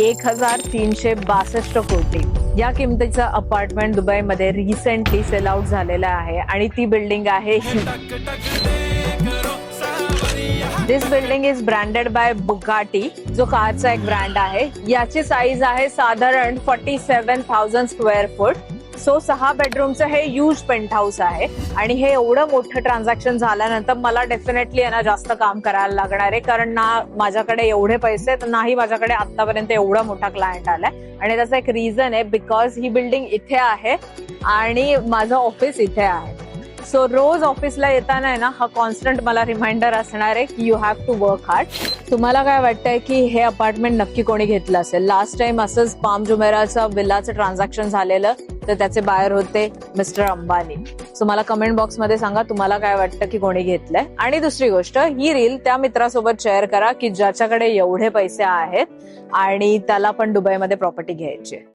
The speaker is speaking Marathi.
एक हजार तीनशे बासष्ट कोटी. या किमतीचं अपार्टमेंट दुबईमध्ये रिसेंटली सेल आउट झालेलं आहे आणि ती बिल्डिंग आहे this building is branded by Bugatti जो कारचा एक ब्रँड आहे. याची साईज आहे साधारण forty seven thousand square foot so सहा बेडरूमचं हे यूज पेंट हाऊस आहे. आणि हे एवढं मोठं ट्रान्झॅक्शन झाल्यानंतर मला डेफिनेटली यांना जास्त काम करायला लागणार आहे. कारण ना माझ्याकडे एवढे पैसे तर नाही माझ्याकडे आतापर्यंत एवढा मोठा क्लायंट आलाय. आणि त्याचा एक रिझन आहे बिकॉज ही बिल्डिंग इथे आहे आणि माझं ऑफिस इथे आहे. सो रोज ऑफिसला येताना आहे ना हा कॉन्स्टंट मला रिमाइंडर असणार आहे की you have to work hard तुम्हाला काय वाटतंय की हे अपार्टमेंट नक्की कोणी घेतलं असेल? लास्ट टाइम असंच पाम जुमेराचं बिलाचं ट्रान्झॅक्शन झालेलं. तर त्याचे बायर होते मिस्टर अंबानी. सो मला कमेंट बॉक्समध्ये सांगा तुम्हाला काय वाटतं की कोणी घेतलंय? आणि दुसरी गोष्ट ही रील त्या मित्रासोबत शेअर करा की ज्याच्याकडे एवढे पैसे आहेत आणि त्याला पण दुबईमध्ये प्रॉपर्टी घ्यायची